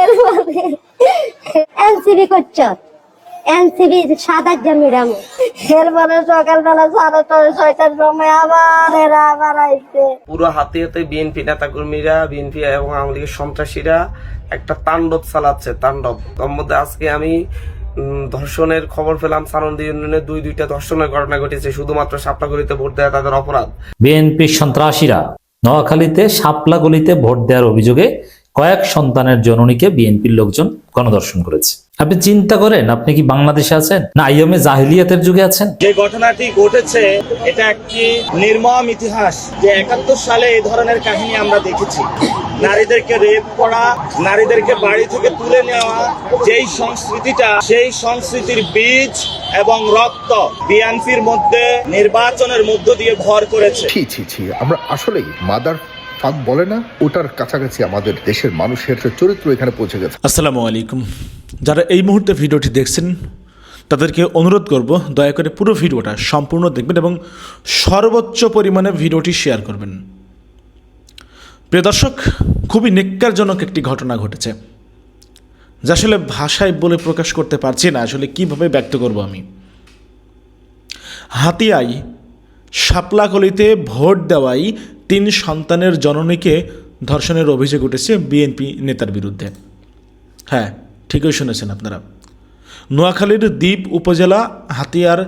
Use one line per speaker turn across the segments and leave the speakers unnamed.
এর মানে এনসিবি করছ? এনসিবি সকালবেলা সাড়ে ছয় ছয়টার সময় আবার এরা আবার আইছে।
পুরো হাতে হাতে বিএনপি নেতাকর্মীরা বিএনপি এবং আওয়ামী লীগের সন্ত্রাসীরা একটা তাণ্ডব চালাচ্ছে তাণ্ডব। তার মধ্যে আজকে আমি ধর্ষণের খবর পেলাম সানন্দ ইউনিয়নে। দুই দুইটা ধর্ষণের ঘটনা ঘটেছে শুধুমাত্র সাপলাগুড়িতে ভোট দেওয়া তাদের অপরাধ।
বিএনপি সন্ত্রাসীরা নোয়াখালীতে শাপলাগলিতে ভোট দেওয়ার অভিযোগে কয়েক সন্তানের জননীকে বিএনপির লোকজন গণদর্শন করেছে। আপনি চিন্তা করেন আপনি কি বাংলাদেশে আছেন? না আইএমএ জাহিলিয়াতের যুগে আছেন?
যে ঘটনাটি ঘটেছে এটা একটি নির্মম ইতিহাস যে একাত্তর সালে এই ধরনের কাহিনী আমরা দেখেছি। নারীদেরকে রেপ করা নারীদেরকে বাড়ি থেকে তুলে নেওয়া যেই সংস্কৃতিটা সেই সংস্কৃতির বীজ এবং রক্ত বিএনপির মধ্যে নির্বাচনের মধ্য দিয়ে ভর করেছে।
আমরা আসলেই মাদার ফাঁক বলে না, ওটার কাছাকাছি আমাদের দেশের মানুষের চরিত্র এখানে পৌঁছে গেছে।
আসসালামু আলাইকুম। যারা এই মুহূর্তে ভিডিওটি দেখছেন, তাদেরকে অনুরোধ করব, দয়া করে পুরো ভিডিওটা সম্পূর্ণ দেখবেন এবং সর্বোচ্চ পরিমাণে ভিডিওটি শেয়ার করবেন। প্রিয় দর্শক, খুবই নিক্কারজনক একটি ঘটনা ঘটেছে, যা আসলে ভাষায় বলে প্রকাশ করতে পারছি না, আসলে কীভাবে ব্যক্ত করব আমি। হাতিয়ায় শাপলাকলিতে ভোট দেওয়াই তিন সন্তানের জননীকে ধর্ষণের অভিযোগ উঠেছে বিএনপি নেতার বিরুদ্ধে। হ্যাঁ ঠিকই শুনেছেন আপনারা। নোয়াখালীর দ্বীপ উপজেলা হাতিয়ার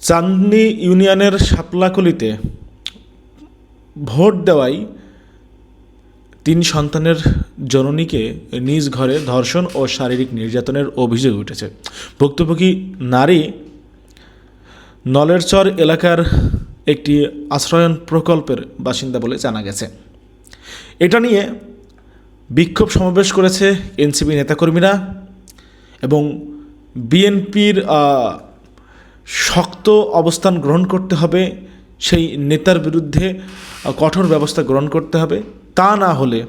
চাঁদনি ইউনিয়নের শাপলাকলিতে ভোট দেওয়াই তিন সন্তানের জননীকে নিজ ঘরে ধর্ষণ ও শারীরিক নির্যাতনের অভিযোগ উঠেছে। ভুক্তভোগী নারী নলেরচর এলাকার একটি আশ্রয়ন প্রকল্পের বাসিন্দা বলে জানা গেছে। এটা নিয়ে বিক্ষোভ সমাবেশ করেছে এনসিপি নেতাকর্মীরা এবং বিএনপির শক্ত অবস্থান গ্রহণ করতে হবে, সেই নেতার বিরুদ্ধে কঠোর ব্যবস্থা গ্রহণ করতে হবে। তা না হলে,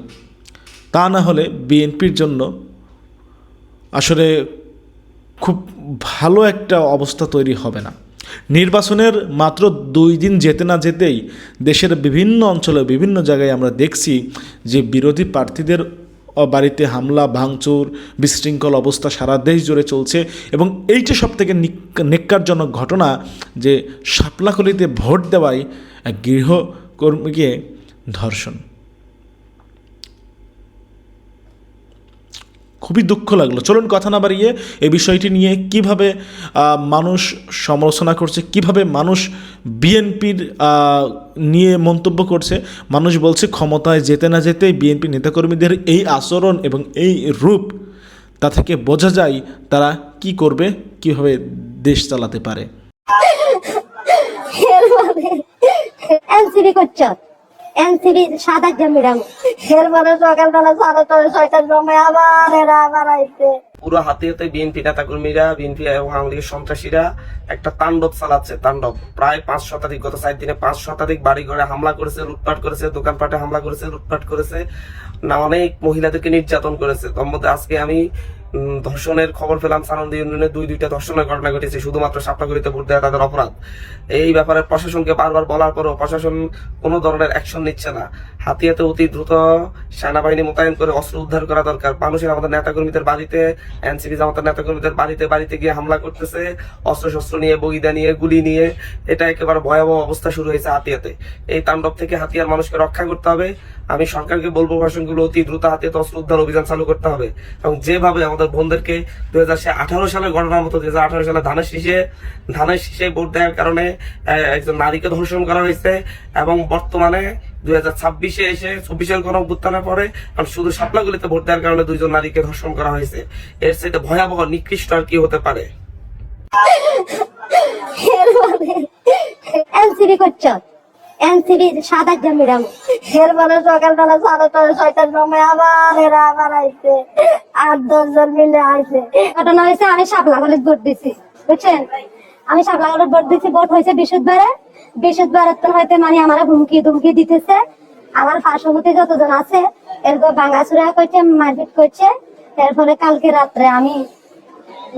তা না হলে বিএনপির জন্য আসলে খুব ভালো একটা অবস্থা তৈরি হবে না। নির্বাচনের মাত্র দুই দিন যেতে না যেতেই দেশের বিভিন্ন অঞ্চলে, বিভিন্ন জায়গায় আমরা দেখছি যে বিরোধী প্রার্থীদের বাড়িতে হামলা, ভাঙচুর, বিশৃঙ্খল অবস্থা সারা দেশ জুড়ে চলছে এবং এইটা সব থেকে নেককারজনক ঘটনা যে শাপলাকলিতে ভোট দেওয়ায় এক গৃহকর্মীকে ধর্ষণ। খুবই দুঃখ লাগল। চলুন কথা না বাড়িয়ে এই বিষয়টি নিয়ে কীভাবে মানুষ সমালোচনা করছে, কীভাবে মানুষ বিএনপির নিয়ে মন্তব্য করছে। মানুষ বলছে, ক্ষমতায় যেতে না যেতেই বিএনপি নেতাকর্মীদের এই আচরণ এবং এই রূপ, তা থেকে বোঝা যায় তারা কি করবে, কীভাবে দেশ চালাতে পারে।
এনসিবি সাদা মানে সকালবেলা সাড়ে ছয়, ছয়টার সময় আবার এরা আবার আইছে।
পুরো হাতে হাতে বিএনপি বিএনপি এবং আওয়ামী লীগের সন্ত্রাসীরা একটা তাণ্ডব চালাচ্ছে, তাণ্ডব। প্রায় পাঁচ শতাধিক, গত চার দিনে পাঁচ শতাধিক বাড়ি ঘরে হামলা করেছে, লুটপাট করেছে, দোকানপাটে হামলা করেছে, লুটপাট করেছে। না, অনেক মহিলাদেরকে নির্যাতন করেছে। তার মধ্যে আজকে আমি ধর্ষণের খবর পেলাম সানন্দ ইউনিয়নে। দুই দুইটা ধর্ষণের ঘটনা ঘটেছে, শুধুমাত্র সাপলাগুড়িতে ভোট দেওয়া তাদের অপরাধ। এই ব্যাপারে প্রশাসনকে বারবার বলার পরও প্রশাসন কোনো ধরনের অ্যাকশন নিচ্ছে না। হাতিয়াতে অতি দ্রুত সেনাবাহিনী মোতায়েন করে অস্ত্র উদ্ধার করা দরকার। মানুষের, আমাদের নেতাকর্মীদের বাড়িতে, এনসিপি জামাতের নেতাকর্মীদের বাড়িতে বাড়িতে গিয়ে হামলা করতেছে অস্ত্র শস্ত্র নিয়ে বগিদা নিয়ে, গুলি নিয়ে। এটা একেবারে ভয়াবহ অবস্থা শুরু হয়েছে হাতিয়াতে। এই তাণ্ডব থেকে হাতিয়ার মানুষকে রক্ষা করতে হবে। আমি সরকারকে বলব প্রশাসনগুলো অতি দ্রুত হাতে অস্ত্র উদ্ধার অভিযান চালু করতে হবে। এবং যেভাবে আমাদের বোনদেরকে দুই হাজার আঠারো সালের ঘটনার মতো দুই হাজার আঠারো সালে ধানের শীষে ধানের শীষে ভোট দেওয়ার কারণে একজন নারীকে ধর্ষণ করা হয়েছে এবং বর্তমানে দুই হাজার ছাব্বিশে এসে চব্বিশের গণ অভ্যুত্থানের পরে শুধু সাপলাগুলিতে ভোট দেওয়ার কারণে দুইজন নারীকে ধর্ষণ করা হয়েছে। এর সাথে ভয়াবহ, নিকৃষ্ট আর কি হতে পারে?
এর মানে এনসিবি মানে সকালবেলা সাড়ে ছয় ছয়টার সময় আবার এরা আবার আইছে। আট দশজন মিলে আইছে। ঘটনা হয়েছে, আমি সাপলা কলেজ ভোট দিছি। বুঝছেন? আমি সাপলা কলেজ ভোট দিছি, ভোট হয়েছে বৃহস্পতিবারে বৃহস্পতিবারের তো হয়তো মানে আমার হুমকি ধুমকি দিতেছে। আমার পার্শ্ববর্তী যতজন আছে, এরপর ভাঙাচুরা করছে, মারপিট করছে। এর ফলে কালকে রাত্রে আমি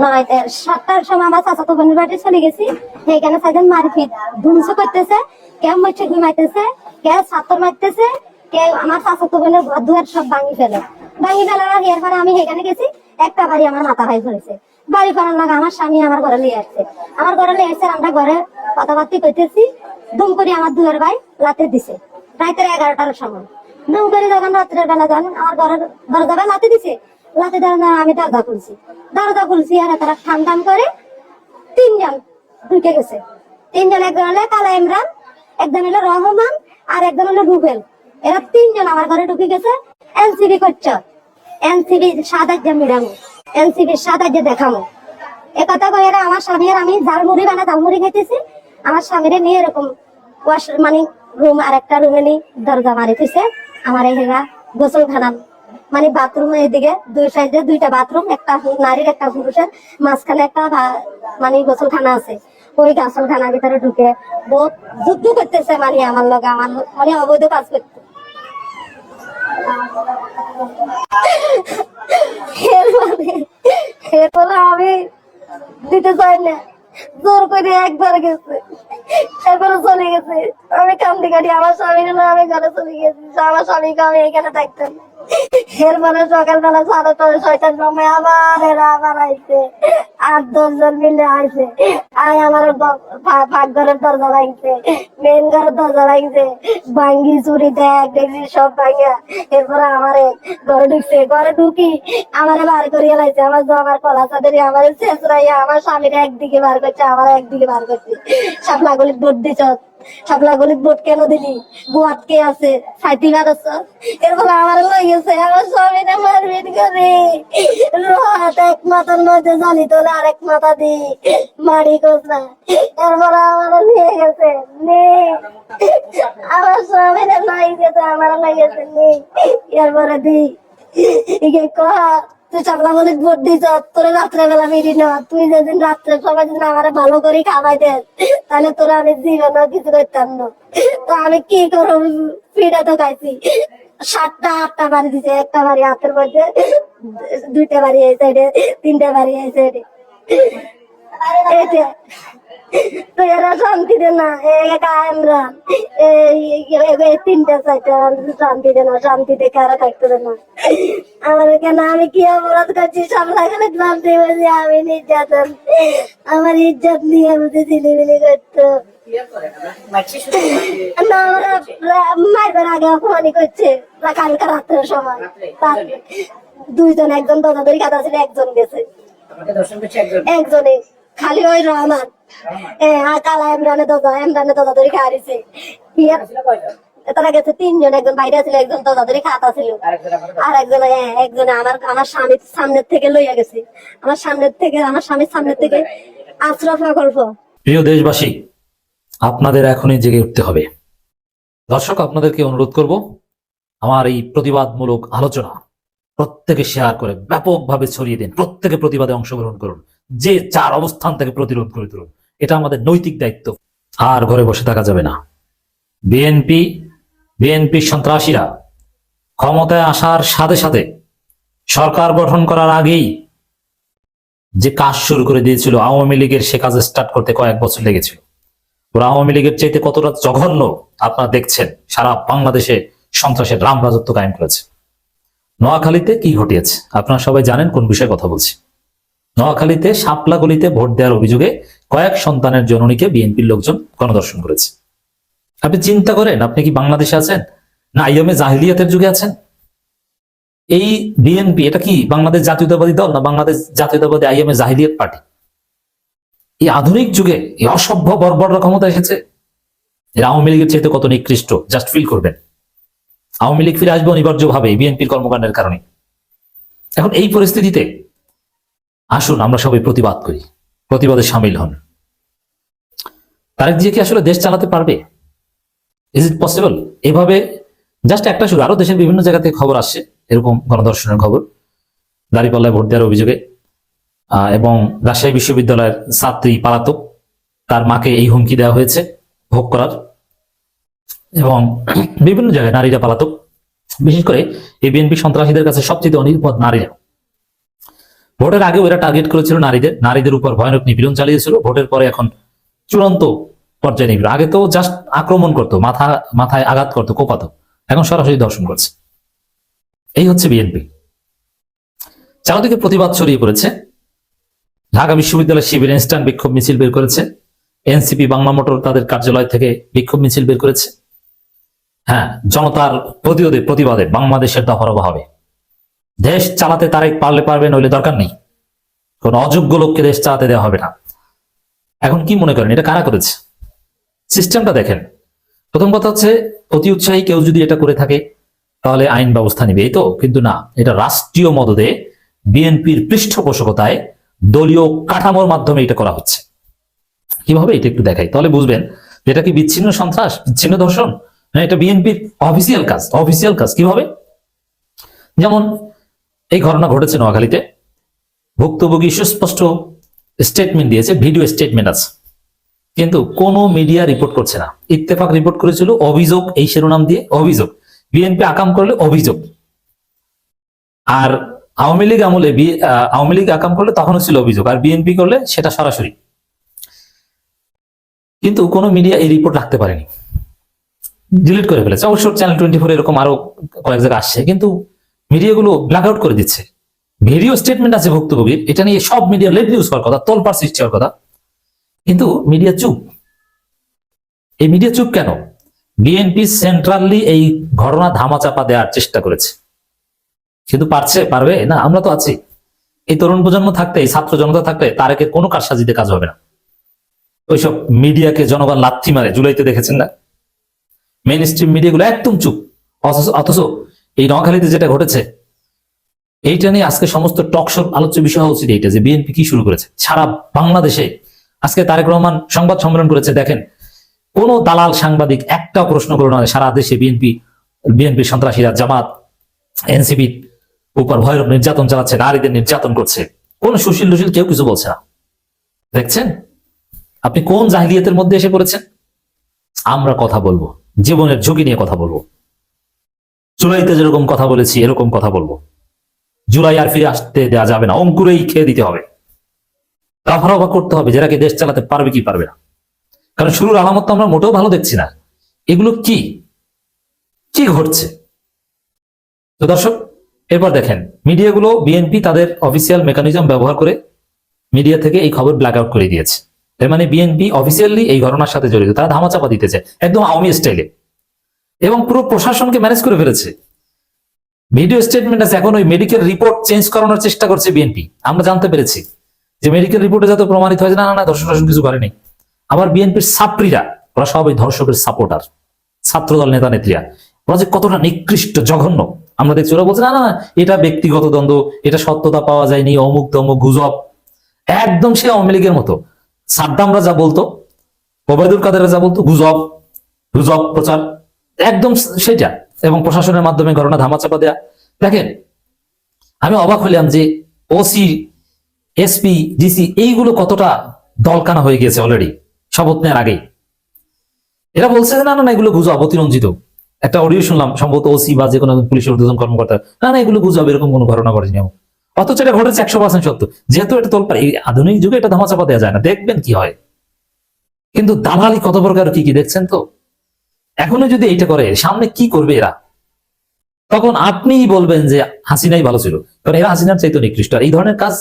নয় সাতটার সময় আমার চাচা তো বোনের বাড়ি চলে গেছি। সেইখানে সাইজন মারপিট, ধুমসু করতেছে। কে মরছে ঘুমাইতেছে কে ছাত্র মারতেছে কে আমার শাশুড় তো বোনের ঘর দুয়ার সব ভাঙি ফেলে। ভাঙি ফেলার আর এরপরে আমি সেখানে গেছি, একটা বাড়ি আমার মাথা ভাই ধরেছে বাড়ি করার লাগে আমার স্বামী আমার ঘরে নিয়ে আসছে। আমার ঘরে নিয়ে আসছে আমরা ঘরে কথাবার্তি কইতেছি, দুম করে আমার দুয়ার ভাই লাতে দিছে। রাতের এগারোটার সময়। দুম করে যখন রাত্রের বেলা যান আমার ঘরের দরজা ভাই লাতে দিছে, লাতে দেওয়ার আমি দরজা খুলছি। দরজা খুলছি আর তারা ঠান করে তিনজন ঢুকে গেছে। তিনজন একজন হলো কালা ইমরান একজন হলো রহমান আর একজন হলো রুবেল। এরা তিনজন আমার ঘরে ঢুকে গেছে। এনসিবি করছ। এনসিবি সাদার যে মিরামো। এনসিবি সাদার যে দেখামো। এ কথা কই এরা আমার স্বামী আর আমি ঝালমুড়ি বানা ঝালমুড়ি খাইতেছি। আমার স্বামীরে নিয়ে এরকম ওয়াশ মানে রুম আর একটা রুমে নিয়ে দরজা মারি থইছে আমার এই হেরা গোসলখানা মানে বাথরুম এদিকে দুই সাইডে দুইটা বাথরুম একটা নারীর, একটা পুরুষের। মাঝখানে একটা মানে গোসলখানা আছে। ওই গোসলখানার ভিতরে ঢুকে বহুত যুদ্ধ করতেছে মানে আমার আমার মানে অবৈধ কাজ করতে। এরপরে এরপরে আমি দিতে চাই না। জোর করে একবার গেছে এরপরে চলে গেছে। আমি কান্দি কাটি, আমার স্বামী না আমি ঘরে চলে গেছি, আমার স্বামীকে আমি এখানে থাকতাম এরপরে সকালবেলা সাড়ে ছয়, ছয়টার সময় আবার এরা আবার আইছে। আট দশজন মিলে আইছে। আয় আমার ঘরের দরজা লাগছে মেন ঘরের দরজা লাগছে ভাঙ্গি, চুরি দেখ দেখছি সব ভাঙ্গা এরপরে আমারে ঘরে ঢুকছে। ঘরে ঢুকি আমারে বার করিয়ে লাইছে। আমার আমার কলা চাঁদের, আমার শেষ আমার স্বামীর একদিকে বার করছে, আমার একদিকে বার করছে। সাপলা গলিত ভোট দিছ। সাপলা গলিত ভোট কেন দিলি? বুয়াত কে আছে? সাইতি বারছ এরপরে আমার লই আমার স্বামীরে মারপিট করে। রাত এক মাথার মধ্যে জানি তোলে, আরেক মাথা দি মারি কোসরা এরপরে আমার নিয়ে গেছে নে আমার স্বামীরে লাই গেছে, আমার লাই গেছে নে এরপরে দি। ইকে কহা তুই চাপলা বলে ভোট দিছ তোর রাত্রে বেলা বেরি না। তুই যেদিন রাত্রে সবাই যদি আমার ভালো করে খাওয়াই দেন, তাহলে তোরা আমি জীবন কিছু করতাম না। তো আমি কি করব? পিঠা তো খাইছি। সাতটা, আটটা বাড়ি দিছে, একটা বাড়ি হাতের মধ্যে, দুইটা বাড়ি এই সাইডে তিনটা বাড়ি এই সাইডে এরা শান্তি না একা আমরা তিনটা চারটা না থাকতে না। আমার কেন আমি কি অপরাধ করছি? সব বলছি আমি নির্যাতন আমার ইজ্জত নিয়ে বুঝে ঝিলিমিলি করতো। না মারবার আগে অপমানি করছে কালকে রাত্রের সময়। দুইজন একজন দদাদরি কাদা ছিল একজন গেছে। একজনে খালি ওই রহমান। এ আর কালা ইমরানে দাদা ইমরানে দাদা ধরে খাওয়াইছে তারা গেছে তিনজন একজন বাইরে ছিল একজন খাতা ছিল। আর একজন একজনে আমার আমার স্বামীর সামনের থেকে লইয়া গেছে। আমার সামনের থেকে আমার স্বামীর সামনের থেকে আশ্রফ গল্প
প্রিয় দেশবাসী আপনাদের এখনই জেগে উঠতে হবে। দর্শক আপনাদেরকে অনুরোধ করব আমার এই প্রতিবাদমূলক আলোচনা প্রত্যেকে শেয়ার করে ব্যাপকভাবে ছড়িয়ে দিন প্রত্যেকে প্রতিবাদে অংশগ্রহণ করুন যে চার অবস্থান থেকে প্রতিরোধ করে তুলুন। এটা আমাদের নৈতিক দায়িত্ব। আর ঘরে বসে থাকা যাবে না। বিএনপি বিএনপি সন্ত্রাসীরা ক্ষমতায় আসার সাথে সাথে সরকার গঠন করার আগেই যে কাজ শুরু করে দিয়েছিল, আওয়ামী লীগের সে কাজ স্টার্ট করতে কয়েক বছর লেগেছিল। ওরা আওয়ামী লীগের চাইতে কতটা জঘন্য আপনারা দেখছেন, সারা বাংলাদেশে সন্ত্রাসের রাম রাজত্ব কায়েম করেছে। নোয়াখালীতে কি ঘটিয়েছে? আপনারা সবাই জানেন কোন বিষয়ে কথা বলছি। নোয়াখালীতে শাপলা গলিতে ভোট দেওয়ার অভিযোগে কয়েক সন্তানের জননীকে বিএনপির লোকজন গণদর্শন করেছে। আপনি চিন্তা করেন, আপনি কি বাংলাদেশে আছেন? না আইএমএ জাহিলিয়াতের যুগে আছেন? এই বিএনপি, এটা কি বাংলাদেশ জাতীয়তাবাদী দল না বাংলাদেশ জাতীয়তাবাদী আইএমএ জাহিলিয়াত পার্টি? এই আধুনিক যুগে এই অসভ্য বর্বররা ক্ষমতা এসেছে। এরা আওয়ামী লীগের চাইতে কত নিকৃষ্ট জাস্ট ফিল করবেন। আওয়ামী লীগ ফিরে আসবে অনিবার্য ভাবে বিএনপির কর্মকাণ্ডের কারণে। এখন এই পরিস্থিতিতে আসুন, আমরা সবাই প্রতিবাদ করি। প্রতিবাদে সামিল হন। তারেক জিয়া কি আসলে দেশ চালাতে পারবে? ইজ ইট পসিবল এভাবে জাস্ট একটা শুরু আরও দেশের বিভিন্ন জায়গা থেকে খবর আসছে এরকম গণদর্শনের খবর। দাঁড়িপাল্লায় ভোট দেওয়ার অভিযোগে এবং রাজশাহী বিশ্ববিদ্যালয়ের ছাত্রী পালাতক, তার মাকে এই হুমকি দেওয়া হয়েছে ভোগ করার। এবং বিভিন্ন জায়গায় নারীরা পালাতক। বিশেষ করে এই বিএনপি সন্ত্রাসীদের কাছে সবচেয়ে অনিরাপদ নারীরা। ভোটের আগে ওরা টার্গেট করেছিল নারীদের। নারীদের উপর ভয়ানক নিপীড়ন চালিয়েছিল। ভোটের পরে এখন চূড়ান্ত পর্যায়ে নিপীড়ন। আগে তো জাস্ট আক্রমণ করতো, মাথা, মাথায় আঘাত করতো, কোপাতো। এখন সরাসরি দর্শন করছে। এই হচ্ছে বিএনপি। চারদিকে প্রতিবাদ ছড়িয়ে পড়েছে। ঢাকা বিশ্ববিদ্যালয় শিবির ইনস্ট্যান্ট বিক্ষোভ মিছিল বের করেছে। এনসিপি, বাংলা মোটর তাদের কার্যালয় থেকে বিক্ষোভ মিছিল বের করেছে। হ্যাঁ জনতার প্রতিরোধে প্রতিবাদে বাংলাদেশের দফারবা হবে। দেশ চালাতে তারেক পারলে পারবে, নইলে দরকার নেই। কোন অযোগ্য লোককে দেশ চালাতে দেওয়া হবে না। এখন কি মনে করেন, এটা কারা করেছে? সিস্টেমটা দেখেন। প্রথম কথা হচ্ছে, অতি উৎসাহী কেউ যদি এটা করে থাকে, তাহলে আইন ব্যবস্থা নিবে। এই তো, কিন্তু না, এটা রাষ্ট্রীয় মদদে বিএনপির পৃষ্ঠপোষকতায় দলীয় কাঠামোর মাধ্যমে এটা করা হচ্ছে। কীভাবে এটা একটু দেখাই? তাহলে বুঝবেন এটা কি বিচ্ছিন্ন সন্ত্রাস, বিচ্ছিন্ন ধর্ষণ? না, এটা বিএনপির অফিসিয়াল কাজ অফিসিয়াল কাজ। কীভাবে? যেমন এই ঘটনা ঘটেছে নোয়াখালীতে। ভুক্তভোগী সুস্পষ্ট স্টেটমেন্ট দিয়েছে ভিডিও স্টেটমেন্ট আছে। কিন্তু কোনো মিডিয়া রিপোর্ট করছে না। ইত্তেফাক রিপোর্ট করেছিল অভিযোগ, এই শিরোনাম দিয়ে অভিযোগ। বিএনপি আকাম করলে অভিযোগ। আর আওয়ামী লীগ আমলে আওয়ামী লীগ আকাম করলে তখনও ছিল অভিযোগ। আর বিএনপি করলে সেটা সরাসরি। কিন্তু কোনো মিডিয়া এই রিপোর্ট রাখতে পারেনি। ডিলিট করে ফেলেছে। অবশ্য চ্যানেল টোয়েন্টি ফোর এরকম আরও কয়েক জায়গায় আসছে। কিন্তু মিডিয়াগুলো ব্ল্যাক আউট করে দিচ্ছে। ভিডিও স্টেটমেন্ট আছে ভুক্তভোগীর, এটা নিয়ে সব মিডিয়া লেট নিউজ হওয়ার কথা, তোলপাড় সৃষ্টি হওয়ার কথা। কিন্তু মিডিয়া চুপ। এই মিডিয়া চুপ কেন? বিএনপি সেন্ট্রালি এই ঘটনা ধামাচাপা দেওয়ার চেষ্টা করেছে। কিন্তু পারছে, পারবে? না, আমরা তো আছি। এই তরুণ প্রজন্ম থাকতে, এই ছাত্র জনতা থাকতে, তারেকের কোনো কারসাজিতে কাজ হবে না। ওইসব মিডিয়াকে জনগণ লাথি মারে, জুলাইতে দেখেছেন না? মেইন স্ট্রিম মিডিয়াগুলো একদম চুপ। অথচ এই নোয়াখালীতে যেটা ঘটেছে, এইটা নিয়ে আজকে সমস্ত টকশোর আলোচ্য বিষয় হওয়া উচিত এইটা, যে বিএনপি কি শুরু করেছে। সারা বাংলাদেশে আজকে তারেক রহমান সংবাদ সম্মেলন করেছে। দেখেন, কোন দালাল সাংবাদিক একটা প্রশ্ন করল না সারা দেশে বিএনপি বিএনপি সন্ত্রাসীরা, জামাত, এনসিপি উপর ভৈরব নির্যাতন চালাচ্ছে, নারীদের নির্যাতন করছে। কোন সুশীল সুশীল কেউ কিছু বলছে না। দেখছেন? আপনি কোন জাহিলিয়াতের মধ্যে এসে পড়েছেন? আমরা কথা বলব। জীবনের ঝুঁকি নিয়ে কথা বলব। জুলাইতে যেরকম কথা বলেছি, এরকম কথা বলব। জুলাই আর ফিরে আসতে দেওয়া যাবে না, অঙ্কুরেই খেয়ে দিতে হবে। কাফারবা করতে হবে, যারা কি দেশ চালাতে পারবে কি পারবে না। কারণ শুরুর আলামত তো আমরা মোটেও ভালো দেখছি না। এগুলো কি? কি ঘটছে? তো দর্শক, এরপর দেখেন, মিডিয়াগুলো বিএনপি তাদের অফিসিয়াল মেকানিজম ব্যবহার করে মিডিয়া থেকে এই খবর ব্ল্যাক আউট করে দিয়েছে। এর মানে বিএনপি অফিসিয়ালি এই ঘটনার সাথে জড়িত, তারা ধামাচাপা দিতেছে, একদম আওয়ামী স্টাইলে এবং পুরো প্রশাসনকে ম্যানেজ করে ফেলেছে। ভিডিও স্টেটমেন্ট আছে এখন ওই মেডিকেল রিপোর্ট চেঞ্জ করানোর চেষ্টা করছে বিএনপি আমরা জানতে পেরেছি যে মেডিকেল রিপোর্টে যাতে প্রমাণিত হয় না না ধর্ষণ কিছু করেনি। আবার বিএনপির ছাত্রীরা ওরা সব ওই ধর্ষকের সাপোর্টার ছাত্রদল নেতা নেত্রীরা ওরা যে কতটা নিকৃষ্ট জঘন্য। আমরা দেখছি ওরা বলছে না না না, এটা ব্যক্তিগত দ্বন্দ্ব এটা সত্যতা পাওয়া যায়নি অমুক তমুক গুজব। একদম সে আওয়ামী লীগের মতো। সাদ্দামরা যা বলতো ওবায়দুল কাদেররা যা বলতো গুজব গুজব প্রচার। একদম সেটা। এবং প্রশাসনের মাধ্যমে ঘটনা ধামাচাপা দেয়া। দেখেন, আমি অবাক হইলাম যে ওসি এসপি ডিসি এইগুলো কতটা দলকানা হয়ে গেছে অলরেডি শপথ নেওয়ার আগেই। এরা বলছে যে, না না না, এগুলো গুজব, অতিরঞ্জিত। একটা অডিও শুনলাম, সম্ভবত ওসি বা যে কোনো পুলিশের ঊর্ধ্বতন কর্মকর্তা, না না, এগুলো গুজব, এরকম কোনো ঘটনা ঘটেনি এমন। অথচ এটা ঘটেছে একশো পার্সেন্ট সত্য। যেহেতু এটা তোলপার এই আধুনিক যুগে এটা ধামাচাপা দেওয়া যায় না। দেখবেন কি হয়। কিন্তু দালালি কত প্রকার কি কি, দেখছেন তো? এখনও যদি এইটা করে, সামনে কি করবে এরা? তখন আপনিই বলবেন যে হাসিনাই ভালো ছিল। কারণ এরা হাসিনার চাইতো নিকৃষ্ট। এই ধরনের কাজ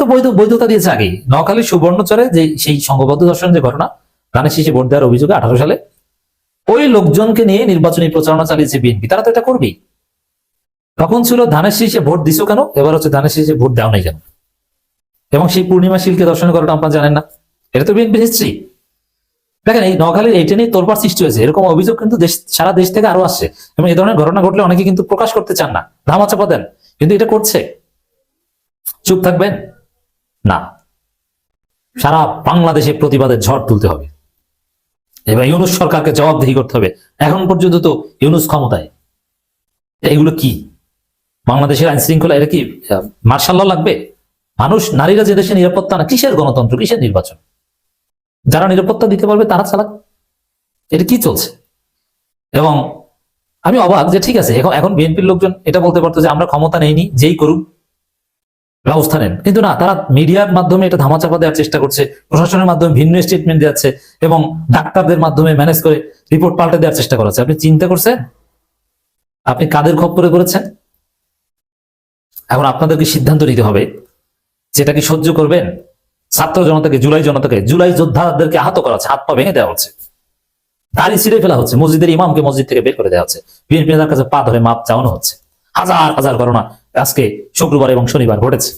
তো বৈধ, বৈধতা দিয়েছে আগেই। নকালী সুবর্ণচরে যে সেই সংঘবদ্ধ দর্শন যে ঘটনা ধানের শীষে ভোট দেওয়ার অভিযোগে আঠারো সালে, ওই লোকজনকে নিয়ে নির্বাচনী প্রচারণা চালিয়েছে বিএনপি। তারা তো এটা করবেই। তখন ছিল ধানের শীষে ভোট দিছো কেন? এবার হচ্ছে ধানের শীষে ভোট দেওয়া নাই কেন? এবং সেই পূর্ণিমা শিলকে দর্শন করাটা আপনারা জানেন না। এটা তো বিএনপি হিস্ট্রি দেখেন এই নখালীর এইটা নিয়ে তোরপার সৃষ্টি হয়েছে। এরকম অভিযোগ কিন্তু দেশ সারা দেশ থেকে আরও আসছে। এবং এই ধরনের ঘটনা ঘটলে অনেকে কিন্তু প্রকাশ করতে চান না। ধামাচাপা দেন। কিন্তু এটা করছে। চুপ থাকবেন? না। সারা বাংলাদেশে প্রতিবাদের ঝড় তুলতে হবে। এবার ইউনুস সরকারকে জবাবদিহি করতে হবে। এখন পর্যন্ত তো ইউনুস ক্ষমতায়। এগুলো কি? বাংলাদেশের আইন শৃঙ্খলা এটা কি মার্শাল লাগবে? মানুষ, নারীরা যে দেশে নিরাপত্তা না, কিসের গণতন্ত্র? কিসের নির্বাচন? যারা নিরাপত্তা দিতে পারবে তারা চালাক। এটা কি চলছে? এবং আমি অবাক যে ঠিক আছে, এখন বিএনপির লোকজন এটা বলতে পারতো যে আমরা ক্ষমতা নেইনি, যেই করুক, ব্যবস্থা নেন। কিন্তু না, তারা মিডিয়ার মাধ্যমে এটা ধামাচাপা দেওয়ার চেষ্টা করছে, প্রশাসনের মাধ্যমে ভিন্ন স্টেটমেন্ট দিচ্ছে এবং ডাক্তারদের মাধ্যমে ম্যানেজ করে রিপোর্ট পাল্টে দেওয়ার চেষ্টা করা হচ্ছে আপনি চিন্তা করছেন? আপনি কাদের খপ্পরে করেছেন এখন আপনাদেরকে সিদ্ধান্ত নিতে হবে, যেটা কি সহ্য করবেন? ছাত্র জনতাকে, জুলাই জনতাকে, জুলাই যোদ্ধাদেরকে আহত করা হচ্ছে হাত পা ভেঙে দেওয়া হচ্ছে। দাড়ি ছিঁড়ে ফেলা হচ্ছে, মসজিদের ইমামকে মসজিদ থেকে বের করে দেওয়া হচ্ছে। বিএনপি নেতার কাছে পা ধরে মাপ চাওয়ানো হচ্ছে। হাজার হাজার ঘটনা আজকে শুক্রবার এবং শনিবার ঘটেছে।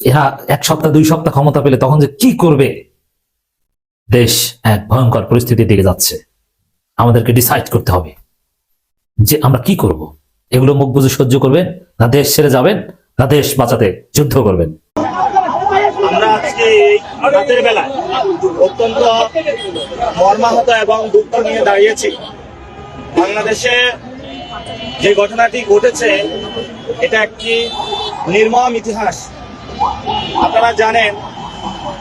এরা এক সপ্তাহ, দুই সপ্তাহ ক্ষমতা পেলে তখন যে কি করবে? দেশ এক ভয়ঙ্কর পরিস্থিতির দিকে যাচ্ছে। আমাদেরকে ডিসাইড করতে হবে যে আমরা কি করব। এগুলো মুখ বুঝে সহ্য করবেন, না দেশ ছেড়ে যাবেন, না দেশ বাঁচাতে যুদ্ধ করবেন।
আমরা আজকে এই রাতের বেলায় অত্যন্ত মর্মাহত এবং দুঃখ নিয়ে দাঁড়িয়েছি। বাংলাদেশে যে ঘটনাটি ঘটেছে, এটা একটি নির্মম ইতিহাস। আপনারা জানেন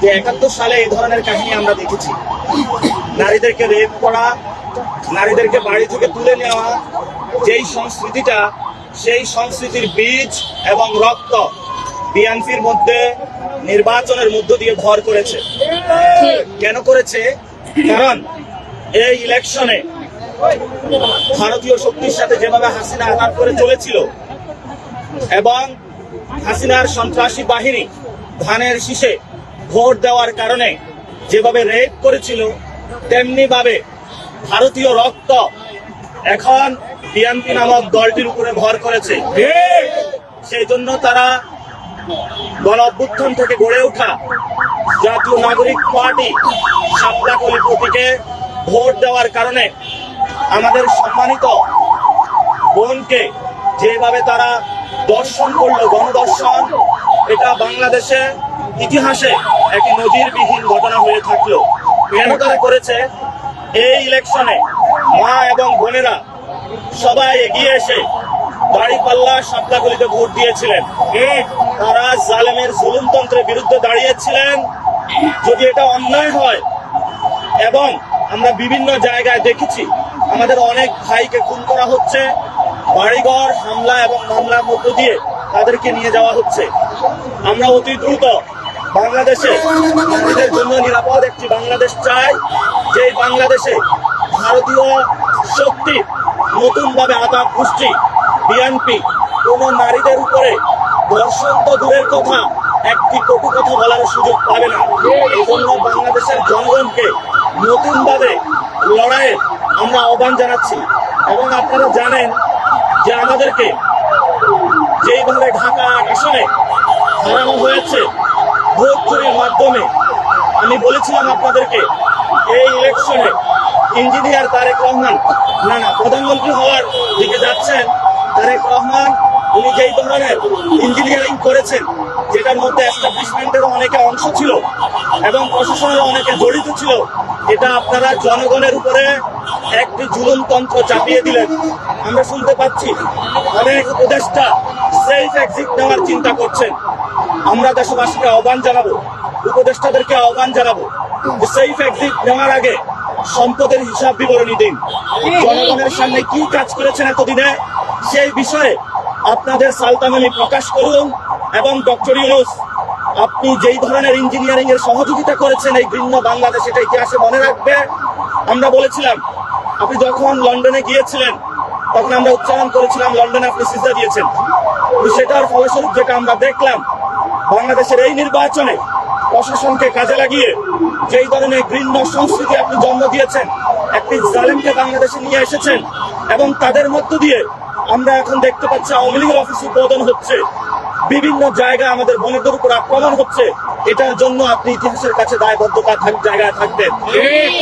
যে একাত্তর সালে এই ধরনের কাহিনী আমরা দেখেছি। নারীদেরকে রেপ করা, নারীদেরকে বাড়ি থেকে তুলে নেওয়া, যেই সংস্কৃতিটা, সেই সংস্কৃতির বীজ এবং রক্ত বিএনপির মধ্যে নির্বাচনের মধ্য দিয়ে ভর করেছে। কেন করেছে? কারণ এই ইলেকশনে ভারতীয় শক্তির সাথে যেভাবে হাসিনা আঘাত করে চলেছিল এবং হাসিনার সন্ত্রাসী বাহিনী ধানের শীষে ভোট দেওয়ার কারণে যেভাবে রেপ করেছিল তেমনি ভাবে ভারতীয় রক্ত এখন বিএনপি নামক দলটির উপরে ভর করেছে। সেই জন্য তারা গণ অভ্যুত্থান থেকে গড়ে ওঠা জাতীয় নাগরিক পার্টি সাপলাকলি প্রতীকে ভোট দেওয়ার কারণে আমাদের সম্মানিত বোনকে যেভাবে তারা দর্শন করল, গণদর্শন, এটা বাংলাদেশে ইতিহাসে একটি নজিরবিহীন ঘটনা হয়ে থাকল। কেন তারা করেছে? এই ইলেকশনে মা এবং বোনেরা সবাই এগিয়ে এসে দাড়িপাল্লা সাপলাগুলিতে ভোট দিয়েছিলেন। তারা জালেমের জুলুমতন্ত্রের বিরুদ্ধে দাঁড়িয়েছিলেন। যদি এটা অন্যায় হয়, এবং আমরা বিভিন্ন জায়গায় দেখেছি, আমাদের অনেক ভাইকে খুন করা হচ্ছে, বাড়িঘর হামলা এবং মামলার মধ্য দিয়ে তাদেরকে নিয়ে যাওয়া হচ্ছে। আমরা অতি দ্রুত বাংলাদেশে নারীদের জন্য নিরাপদ একটি বাংলাদেশ চাই যে বাংলাদেশে ভারতীয় শক্তি নতুনভাবে আতাপ গোষ্ঠী বিএনপি কোন নারীদের উপরে ধর্ষণ তো দূরের কথা, একটি কটু কথা বলার সুযোগ পাবে না। এই জন্য বাংলাদেশের জনগণকে নতুনভাবে লড়াইয়ে আমরা আহ্বান জানাচ্ছি। এবং আপনারা জানেন যে আমাদেরকে যেইভাবে ঢাকা আসনে হারানো হয়েছে, ভোট চুরির মাধ্যমে, আমি বলেছিলাম আপনাদেরকে, এই ইলেকশনে ইঞ্জিনিয়ার তারেক রহমান, না না, প্রধানমন্ত্রী হওয়ার দিকে যাচ্ছেন। তারেক রহমান, উনি যেই ধরনের ইঞ্জিনিয়ারিং করেছেন, যেটার মধ্যে এস্টাবলিশমেন্টের অনেকে অংশ ছিল এবং প্রশাসনের অনেকে জড়িত ছিল, এটা আপনারা জনগণের উপরে একটি জুলুমতন্ত্র চাপিয়ে দিলেন। আমরা শুনতে পাচ্ছি অনেক উপদেষ্টা সেফ এক্সিট নেওয়ার চিন্তা করছেন। আমরা দেশবাসীকে আহ্বান জানাব, উপদেষ্টাদেরকে আহ্বান জানাব যে সেফ এক্সিট নেওয়ার আগে সম্পদের হিসাব বিবরণী দিন। জনগণের সামনে কি কাজ করেছেন এতদিনে? সেই বিষয়ে আপনাদের সালতামানি প্রকাশ করুন এবং ডক্টর ইউনুস, আপনি যেই ধরনের ইঞ্জিনিয়ারিং এর সহযোগিতা করেছেন এই ভিন্ন বাংলাদেশ এটা ইতিহাসে মনে রাখবে। আমরা বলেছিলাম, আপনি যখন লন্ডনে গিয়েছিলেন, তখন আমরা উচ্চারণ করেছিলাম, লন্ডনে আপনি সিজা দিয়েছেন। সেটার ফলস্বরূপ যেটা আমরা দেখলাম, বাংলাদেশের এই নির্বাচনে প্রশাসনকে কাজে লাগিয়ে যেই ধরনের ঘৃণ্য সংস্কৃতি আপনি জন্ম দিয়েছেন, একটি জালেমকে বাংলাদেশে নিয়ে এসেছেন এবং তাদের মধ্য দিয়ে আমরা এখন দেখতে পাচ্ছি আওয়ামী লীগের অফিস উদ্বোধন হচ্ছে। বিভিন্ন জায়গায় আমাদের বনেদের উপর আক্রমণ হচ্ছে। এটার জন্য আপনি ইতিহাসের কাছে দায়বদ্ধতা থাক জায়গায় থাকবেন।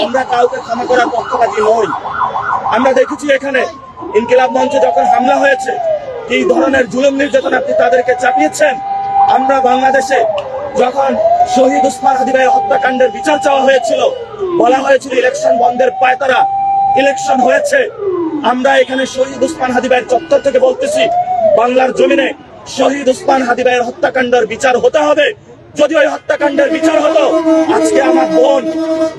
আমরা কাউকে ক্ষমা করার পক্ষপাতী নই। আমরা দেখেছি এখানে ইনকিলাব মঞ্চে যখন হামলা হয়েছে এই ধরনের জুলুম নির্যাতন আপনি তাদেরকে চাপিয়েছেন? আমরা বাংলাদেশে যখন শহীদ উসমান হাদি ভাইয়ের হত্যাকাণ্ডের বিচার চাওয়া হয়েছিল বলা হয়েছিল ইলেকশন বন্ধের পায়তারা ইলেকশন হয়েছে। আমরা এখানে শহীদ উসমান হাদি ভাইয়ের চত্বর থেকে বলতেছি, বাংলার জমিনে শহীদ উসমান হাদি ভাইয়ের হত্যাকাণ্ডের বিচার হতে হবে। যদি ওই হত্যাকাণ্ডের বিচার হতো, আজকে আমার বোন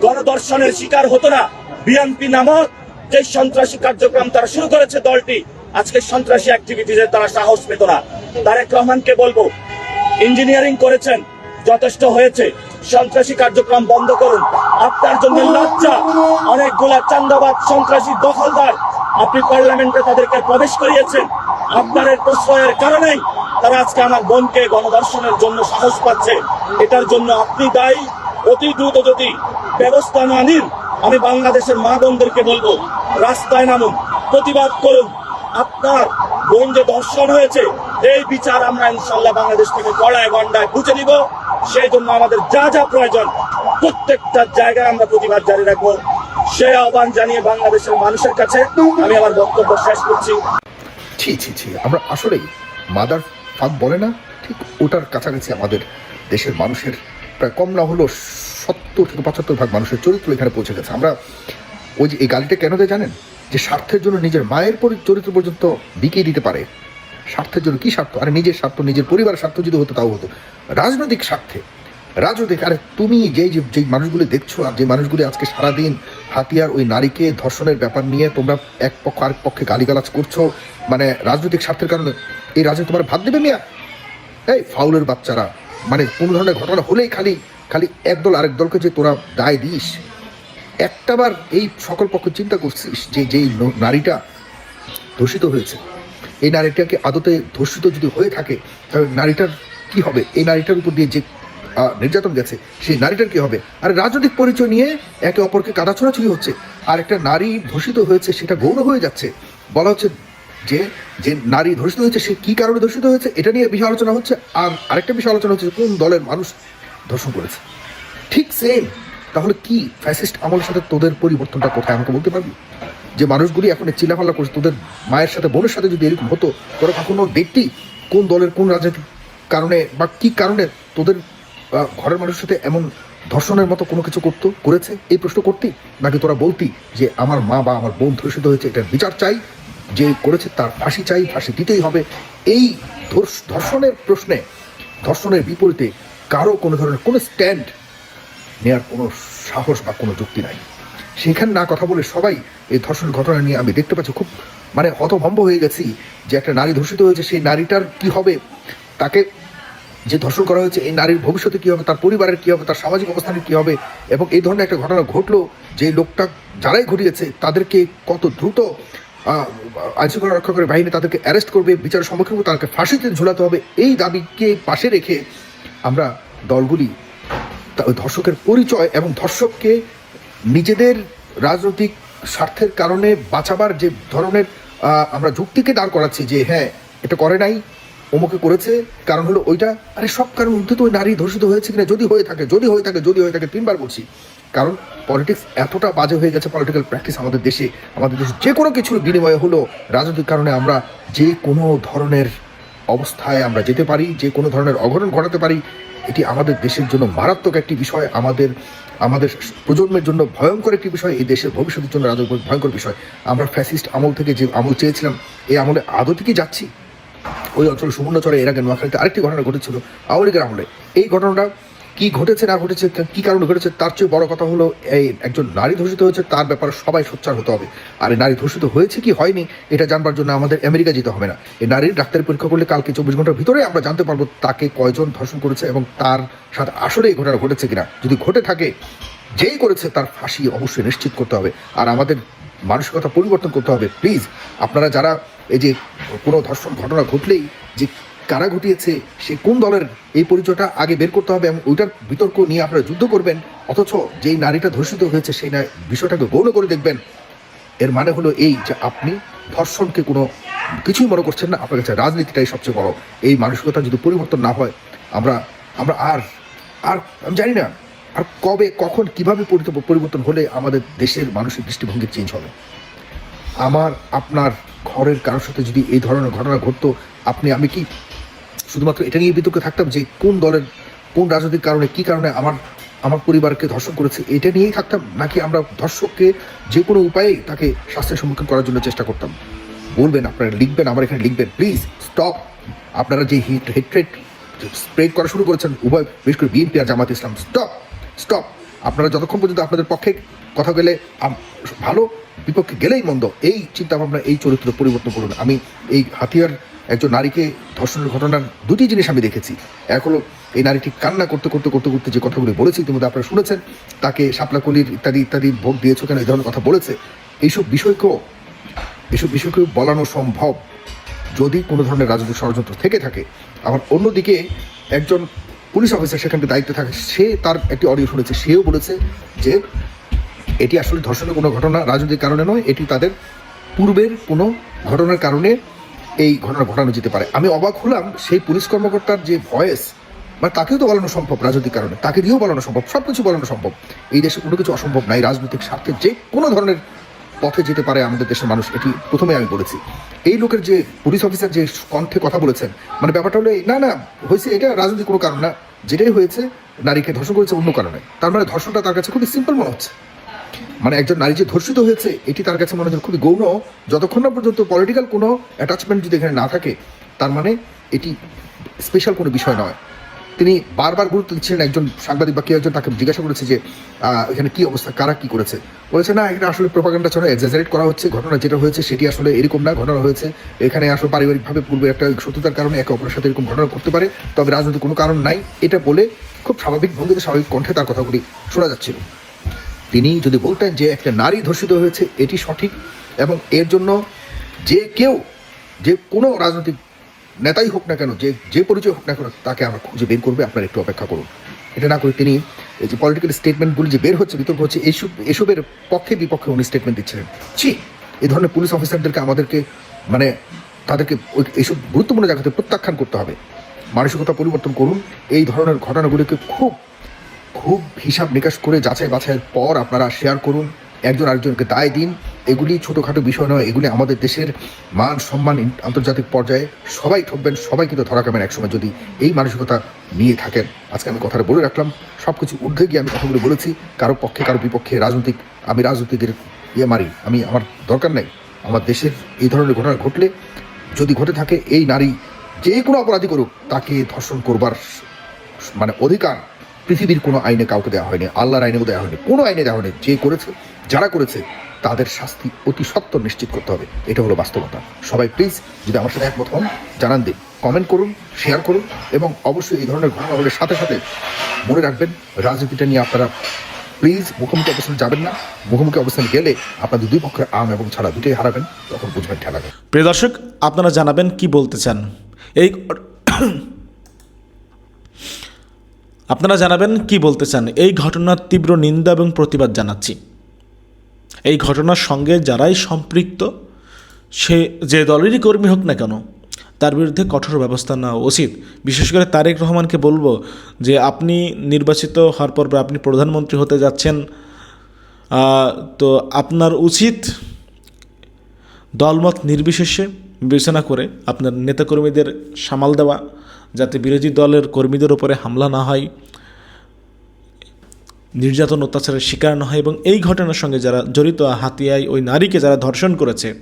গণদর্শনের শিকার হতো না। বিএনপি নামক যে সন্ত্রাসী কার্যক্রম তারা শুরু করেছে দলটি, আজকে সন্ত্রাসী অ্যাক্টিভিটিজের তারা সাহস পেত না। তারেক রহমানকে বলব ইঞ্জিনিয়ারিং করেছেন, যথেষ্ট হয়েছে। সন্ত্রাসী কার্যক্রম বন্ধ করুন। আপনার জন্য লজ্জা, অনেকগুলা চান্দাবাদ সন্ত্রাসী দখলদার আপনি পার্লামেন্টে তাদেরকে প্রবেশ করিয়েছেন। আপনার প্রশ্রয়ের কারণেই তারা আজকে আমার বোনকে গণধর্ষণের জন্য সাহস পাচ্ছে। এটার জন্য আপনি দায়ী। অতি দ্রুত যদি ব্যবস্থা না নিন, আমি বাংলাদেশের মা বোনদেরকে বলব, রাস্তায় নামুন, প্রতিবাদ করুন। আপনার বোন যে দর্শন হয়েছে, এই বিচার আমরা ইনশাল্লাহ বাংলাদেশ থেকে গড়ায় গন্ডায় বুঝে নিব। সেই জন্য আমাদের যা যা প্রয়োজন, প্রত্যেকটা জায়গায় আমরা প্রতিবাদ জারি রাখব। সেই আহ্বান জানিয়ে বাংলাদেশের মানুষের কাছে আমি আমার বক্তব্য শেষ করছি।
ছি ছি ছি, আমরা আসলেই মাদার বলে না? ঠিক ওটার কাছাকাছি আমাদের দেশের মানুষের প্রায় কম না সত্তর থেকে পঁচাত্তর ভাগ মানুষের চরিত্র এখানে পৌঁছে গেছে। আমরা ওই যে এই গালিটা কেন দেয় জানেন? যে স্বার্থের জন্য নিজের মায়ের চরিত্র পর্যন্ত বিকিয়ে দিতে পারে। স্বার্থের জন্য কি স্বার্থ? আরে নিজের স্বার্থ, নিজের পরিবারের স্বার্থ যদি হতো তাও হতো। রাজনৈতিক স্বার্থে। রাজনৈতিক আরে তুমি যেই যে যেই মানুষগুলি দেখছ আর যে মানুষগুলি আজকে সারাদিন হাতিয়ার ওই নারীকে ধর্ষণের ব্যাপার নিয়ে তোমরা এক পক্ষ আরেক পক্ষে গালিগালাজ করছ। মানে রাজনৈতিক স্বার্থের কারণে। এই রাজ্যে তোমার ভাত দেবে মিয়া? এই ফাউলের বাচ্চারা। মানে কোনো ধরনের ঘটনা হলেই খালি খালি একদল আরেক দলকে যে তোরা দায় দিস। একটাবার এই সকল পক্ষ চিন্তা করছিস যে যেই নারীটা ধর্ষিত হয়েছে, এই নারীটাকে আদতে ধর্ষিত যদি হয়ে থাকে, তাহলে নারীটার কি হবে? এই নারীটার উপর দিয়ে যে নির্যাতন গেছে, সেই নারীটার কি হবে? আর রাজনৈতিক পরিচয় নিয়ে একে অপরকে কাদা ছোড়াছুড়ি হচ্ছে, আর একটা নারী ধর্ষিত হয়েছে, সেটা গৌণ হয়ে যাচ্ছে। বলা হচ্ছে যে যে নারী ধর্ষিত হয়েছে, সে কি কারণে ধর্ষিত হয়েছে, এটা নিয়ে বিষয় আলোচনা হচ্ছে, আর আরেকটা বিষয় আলোচনা হচ্ছে কোন দলের মানুষ ধর্ষণ করেছে। ঠিক সেম তাহলে কি ফ্যাসিস্ট আমলের সাথে তোদের পরিবর্তনটা কোথায়? আমাকে বলতে পারবি? যে মানুষগুলি এখন চিল্লাফাল্লা করছে, তোদের মায়ের সাথে, বোনের সাথে যদি এরকম হতো, তোরা কখনো দেখতি কোন দলের কোন রাজনৈতিক কারণে বা কি কারণে তোদের ঘরের মানুষের সাথে এমন ধর্ষণের মতো কোনো কিছু করতো, করেছে? এই প্রশ্ন করতি নাকি তোরা বলতি যে আমার মা বা আমার বোন ধর্ষিত হয়েছে এটার বিচার চাই, যে করেছে তার ফাঁসি চাই, ফাঁসি দিতেই হবে। এই ধর্ষ- ধর্ষণের প্রশ্নে, ধর্ষণের বিপরীতে কারও কোনো ধরনের কোনো স্ট্যান্ড নেওয়ার কোনো সাহস বা কোনো যুক্তি নাই। সেখানে না কথা বলে সবাই এই ধর্ষণ ঘটনা নিয়ে আমি দেখতে পাচ্ছি খুব মানে হতভম্ব হয়ে গেছি যে একটা নারী ধর্ষিত হয়েছে, সেই নারীটার কি হবে? তাকে যে ধর্ষণ করা হয়েছে, এই নারীর ভবিষ্যতে কী হবে, তার পরিবারের কী হবে, তার সামাজিক অবস্থানের কী হবে, এবং এই ধরনের একটা ঘটনা ঘটলো, যে লোকটা যারাই ঘটিয়েছে, তাদেরকে কত দ্রুত আইনশৃঙ্খলা রক্ষাকারী বাহিনী তাদেরকে অ্যারেস্ট করবে, বিচারের সম্মুখীন তাদেরকে ফাঁসিতে ঝুলাতে হবে, এই দাবিকে পাশে রেখে আমরা দলগুলি ধর্ষকের পরিচয় এবং ধর্ষককে নিজেদের রাজনৈতিক স্বার্থের কারণে বাঁচাবার যে ধরনের আমরা যুক্তিকে দাঁড় করাচ্ছি, যে হ্যাঁ এটা করে নাই অমুকে করেছে, কারণ হলো ওইটা, আরে সব কারণ মধ্যে তো ওই নারী ধর্ষিত হয়েছে কিনা, যদি হয়ে থাকে, যদি হয়ে থাকে, যদি হয়ে থাকে, তিনবার বলছি। কারণ পলিটিক্স এতটা বাজে হয়ে গেছে পলিটিক্যাল প্র্যাকটিস আমাদের দেশে আমাদের দেশে যে কোনো কিছুর বিনিময়ে হলো, রাজনৈতিক কারণে আমরা যে কোনো ধরনের অবস্থায় আমরা যেতে পারি, যে কোনো ধরনের অঘটন ঘটাতে পারি, এটি আমাদের দেশের জন্য মারাত্মক একটি বিষয়, আমাদের আমাদের প্রজন্মের জন্য ভয়ঙ্কর একটি বিষয়, এই দেশের ভবিষ্যতের জন্য রাজনৈতিক ভয়ঙ্কর বিষয়। আমরা ফ্যাসিস্ট আমল থেকে যে আমল চেয়েছিলাম, এই আমলে আদতে কি যাচ্ছি? ওই অঞ্চলে সুবর্ণচরে এর আগে নোয়াখালীতে আরেকটি ঘটনা ঘটেছিল আওয়ামী আমলে এই ঘটনাটা কি ঘটেছে, না ঘটেছে কি কারণে ঘটেছে, তার চেয়ে বড় কথা হলো, এই একজন নারী ধর্ষিত হয়েছে, তার ব্যাপারে সবাই সোচ্চার হতে হবে। আর এই নারী ধর্ষিত হয়েছে কি হয়নি, এটা জানবার জন্য আমাদের আমেরিকা যেতে হবে না। এই নারীর ডাক্তারি পরীক্ষা করলে কালকে চব্বিশ ঘণ্টার ভিতরে আমরা জানতে পারব তাকে কয়জন ধর্ষণ করেছে এবং তার সাথে আসলে এই ঘটনা ঘটেছে কিনা। যদি ঘটে থাকে, যেই করেছে তার ফাঁসি অবশ্যই নিশ্চিত করতে হবে। আর আমাদের মানসিকতা পরিবর্তন করতে হবে। প্লিজ, আপনারা যারা এই যে কোনো ধর্ষণ ঘটনা ঘটলেই যে কারা ঘটিয়েছে, সে কোন দলের, এই পরিচয়টা আগে বের করতে হবে এবং ওইটার বিতর্ক নিয়ে আপনারা যুদ্ধ করবেন। অথচ যেই নারীটা ধর্ষিত হয়েছে, সেই বিষয়টাকে গৌণ করে দেখবেন। এর মানে হলো এই যে আপনি ধর্ষণকে কোনো কিছুই মনে করছেন না, আপনার কাছে রাজনীতিটাই সবচেয়ে বড়। এই মানসিকতা যদি পরিবর্তন না হয়, আমরা আমরা আর আর, আমি জানি না আর কবে, কখন, কীভাবে পরিবর্তন হলে আমাদের দেশের মানুষের দৃষ্টিভঙ্গি চেঞ্জ হবে? আমার, আপনার ঘরের কারোর সাথে যদি এই ধরনের ঘটনা ঘটতো, আপনি, আমি কি শুধুমাত্র এটা নিয়ে বিতর্কে থাকতাম যে কোন দলের, কোন রাজনৈতিক কারণে, কি কারণে আমার আমার পরিবারকে ধর্ষণ করেছে, এটা নিয়েই থাকতাম? নাকি আমরা ধর্ষককে যে কোনো উপায়ে তাকে শাস্তির সম্মুখীন করার জন্য চেষ্টা করতাম? বলবেন, আপনারা লিখবেন, আমার এখানে লিখবেন প্লিজ স্টপ আপনারা যে হিট হেট্রেট স্প্রেড করা শুরু করেছেন, উভয়, বিশেষ করে বিএনপি আর জামাত ইসলাম স্টপ স্টপ। আপনারা যতক্ষণ পর্যন্ত আপনাদের পক্ষে কথা গেলে ভালো বিপক্ষে গেলেই মন্দ। এই চিন্তা ভাবনা এই চরিত্র পরিবর্তন করুন। আমি এই হাতিয়ার একজন নারীকে ধর্ষণের ঘটনার দুটি জিনিস আমি দেখেছি। এক হলো, এই নারীটি কান্না করতে করতে করতে করতে যে কথাগুলি বলেছি ইতিমধ্যে আপনারা শুনেছেন, তাকে শাপলাকলির ইত্যাদি ইত্যাদি ভোট দিয়েছ কেন, এই ধরনের কথা বলেছে। এইসব বিষয়কেও এসব বিষয়কেও বলানো সম্ভব যদি কোনো ধরনের রাজনৈতিক ষড়যন্ত্র থেকে থাকে। আবার অন্যদিকে একজন পুলিশ অফিসার সেখানে দায়িত্বে থাকে। সে তার একটি অডিও শুনেছে। সেও বলেছে যে এটি আসলে ধর্ষণের কোনো ঘটনা, রাজনৈতিক কারণে নয়। এটি তাদের পূর্বের কোনো ঘটনার কারণে এই ঘটনা ঘটানো যেতে পারে। আমি অবাক হলাম সেই পুলিশ কর্মকর্তার যে ভয়েস মানে তাকেও তো বলানো সম্ভব রাজনৈতিক কারণে। তাকে দিয়েও বলানো সম্ভব সব কিছু বলানো সম্ভব। এই দেশে কোনো কিছু অসম্ভব নাই। রাজনৈতিক স্বার্থে যে কোনো ধরনের পথে যেতে পারে আমাদের দেশের মানুষ, এটি প্রথমে আমি বলেছি। এই লোকের যে পুলিশ অফিসার যে কণ্ঠে কথা বলেছেন মানে ব্যাপারটা হলো, না না, হয়েছে এটা রাজনৈতিক কোনো কারণ না। যেটাই হয়েছে, নারীকে ধর্ষণ করেছে অন্য কারণে। তার মানে ধর্ষণটা তার কাছে খুবই সিম্পল মনে হচ্ছে। মানে একজন নারী যে ধর্ষিত হয়েছে, এটি তার কাছে মনে হচ্ছে খুবই গৌণ। যতক্ষণ না পর্যন্ত পলিটিক্যাল কোনো অ্যাটাচমেন্ট যদি এখানে না থাকে, তার মানে এটি স্পেশাল কোনো বিষয় নয়। তিনি বারবার গুরুত্ব দিচ্ছিলেন একজন সাংবাদিক বা কেউ একজন তাকে জিজ্ঞাসা করেছে যে এখানে কি অবস্থা, কারা কি করেছে? বলেছে, না এটা আসলে প্রোপাগান্ডা ছাড়া এক্সাজারেট করা হচ্ছে। ঘটনা যেটা হয়েছে সেটি আসলে এরকম না, ঘটনা হয়েছে। এখানে আসলে পারিবারিকভাবে পূর্বে একটা শত্রুতার কারণে একে অপরের সাথে এরকম ঘটনা করতে পারে, তবে রাজনৈতিক কোনো কারণ নাই। এটা বলে খুব স্বাভাবিক ভঙ্গিতে স্বাভাবিক কণ্ঠে তার কথাগুলি শোনা যাচ্ছিল। তিনি যদি বলতেন যে, একটা নারী ধর্ষিত হয়েছে, এটি সঠিক এবং এর জন্য যে কেউ, যে কোনো রাজনৈতিক নেতাই হোক না কেন, যে যে পরিচয় হোক না কেন, তাকে আমরা খুঁজে বের করবে। আপনারা একটু অপেক্ষা করুন। এটা না করে তিনি এই যে পলিটিক্যাল স্টেটমেন্টগুলি যে বের হচ্ছে, বিতর্ক হচ্ছে এইসব এসবের পক্ষে বিপক্ষে উনি স্টেটমেন্ট দিচ্ছিলেন। ছি এই ধরনের পুলিশ অফিসারদেরকে আমাদেরকে মানে তাদেরকে ওই- এইসব গুরুত্বপূর্ণ জায়গাতে প্রত্যাখ্যান করতে হবে। মানসিকতা পরিবর্তন করুন। এই ধরনের ঘটনাগুলিকে খুব খুব হিসাব নিকাশ করে যাচাই বাছাইয়ের পর আপনারা শেয়ার করুন। একজন আরেকজনকে দায় দিন। এগুলি ছোটোখাটো বিষয় নয়, এগুলি আমাদের দেশের মান, সম্মান আন্তর্জাতিক পর্যায়ে সবাই ঠকবেন সবাই কিন্তু ধরা খাবেন একসময় যদি এই মানসিকতা নিয়ে থাকেন। আজকে আমি কথাটা বলে রাখলাম সব কিছু ঊর্ধ্বে গিয়ে আমি কথাগুলো বলেছি, কারও পক্ষে, কারও বিপক্ষে রাজনৈতিক, আমি রাজনীতিদের ইয়ে মারি, আমি আমার দরকার নাই। আমার দেশের এই ধরনের ঘটনা ঘটলে যদি ঘটে থাকে, এই নারী যে কোনো অপরাধী করুক, তাকে ধর্ষণ করবার মানে অধিকার পৃথিবীর কোনো আইনে কাউকে দেওয়া হয়নি, আল্লাহর আইনেও দেওয়া হয়নি, কোনো আইনে দেওয়া হয়নি, যে করেছে যারা করেছে, তাদের শাস্তি অতি সত্বর নিশ্চিত করতে হবে। এটা হলো বাস্তবতা। সবাই প্লিজ যদি আমার সাথে একমত হন, জানান দিন। কমেন্ট করুন শেয়ার করুন এবং অবশ্যই এই ধরনের ঘটনাগুলোর সাথে সাথে মনে রাখবেন, রাজনীতিটা নিয়ে আপনারা প্লিজ মুখোমুখি অবস্থানে যাবেন না। মুখোমুখি অবস্থানে গেলে আপনাদের দুই পক্ষের আম এবং ছাড়া দুটোই হারাবেন, তখন বুঝবেন ঠেলাবে
প্রিয় দর্শক, আপনারা জানাবেন কি বলতে চান? এই আপনারা জানাবেন কি বলতে চান? এই ঘটনার তীব্র নিন্দা এবং প্রতিবাদ জানাচ্ছি। এই ঘটনার সঙ্গে যারাই সম্পৃক্ত, সে যে দলেরই কর্মী হোক না কেন, তার বিরুদ্ধে কঠোর ব্যবস্থা নেওয়া উচিত। বিশেষ করে তারেক রহমানকে বলব যে, আপনি নির্বাচিত হওয়ার পর আপনি প্রধানমন্ত্রী হতে যাচ্ছেন তো আপনার উচিত দলমত নির্বিশেষে বিবেচনা করে আপনার নেতাকর্মীদের সামাল দেওয়া, যাতে বিরোধী দলের কর্মীদের উপরে হামলা না হয়। নির্যাতন, অত্যাচারের শিকার না হয় এবং এই ঘটনার সঙ্গে যারা জড়িত হাতিয়ায় ওই নারীকে যারা ধর্ষণ করেছে।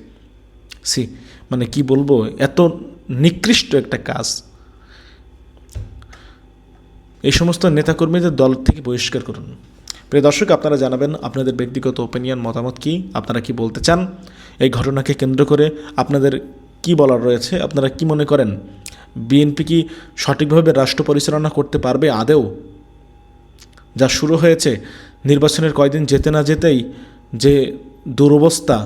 সি মানে কি বলব? এত নিকৃষ্ট একটা কাজ। এই সমস্ত নেতাকর্মীদের দল থেকে বহিষ্কার করুন। প্রিয় দর্শক, আপনারা জানাবেন আপনাদের ব্যক্তিগত ওপিনিয়ন মতামত কি? আপনারা কি বলতে চান? এই ঘটনাকে কেন্দ্র করে আপনাদের কি বলার রয়েছে? আপনারা কি মনে করেন? বিএনপি কি সঠিকভাবে রাষ্ট্র পরিচালনা করতে পারবে আদেও যা শুরু হয়েছে নির্বাচনের কয়দিন যেতে না যেতেই যে দুরবস্থা